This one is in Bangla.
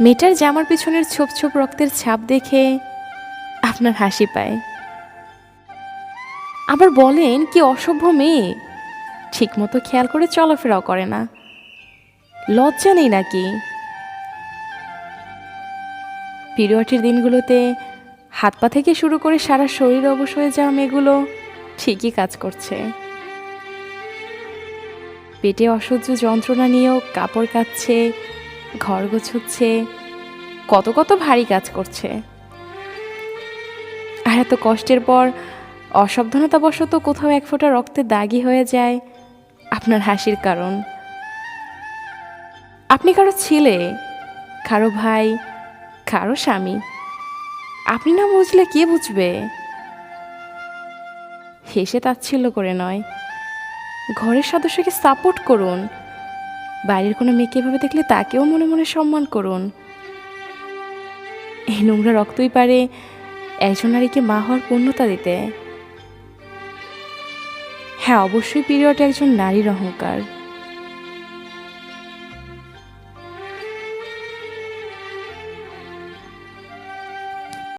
মেয়েটার জামার পিছনের ছোপ ছোপ রক্তের ছাপ দেখে আপনার হাসি পায়। আবার বলেন, কি অসভ্য মেয়ে। ঠিকমতো খেয়াল করে চলাফেরাও করে না। লজ্জা নেই নাকি? পিরিয়ডের দিনগুলোতে হাত পা থেকে শুরু করে সারা শরীর অবশ হয়ে যাওয়া মেয়েগুলো ঠিকই কাজ করছে। পেটে অসহ্য যন্ত্রণা নিয়েও কাপড় কাচ্ছে, ঘর গোছচ্ছে, কত কত ভারী কাজ করছে। আর এত কষ্টের পর অসাবধানতাবশত কোথাও এক ফোঁটা রক্তে দাগি হয়ে যায় আপনার হাসির কারণ। আপনি কারও ছেলে, কারও ভাই, কারও স্বামী আপনি না বুঝলে কে বুঝবে? হেসে তাচ্ছিল্য করে নয়। ঘরের সদস্যকে সাপোর্ট করুন। বাইরের কোনো মেয়েকে এভাবে দেখলে তাকেও মনে মনে সম্মান করুন। এই নোংরা রক্তই পারে একজন নারীকে মা হওয়ার পূর্ণতা দিতে। হ্যাঁ অবশ্যই পিরিয়ড একজন নারীর অহংকার।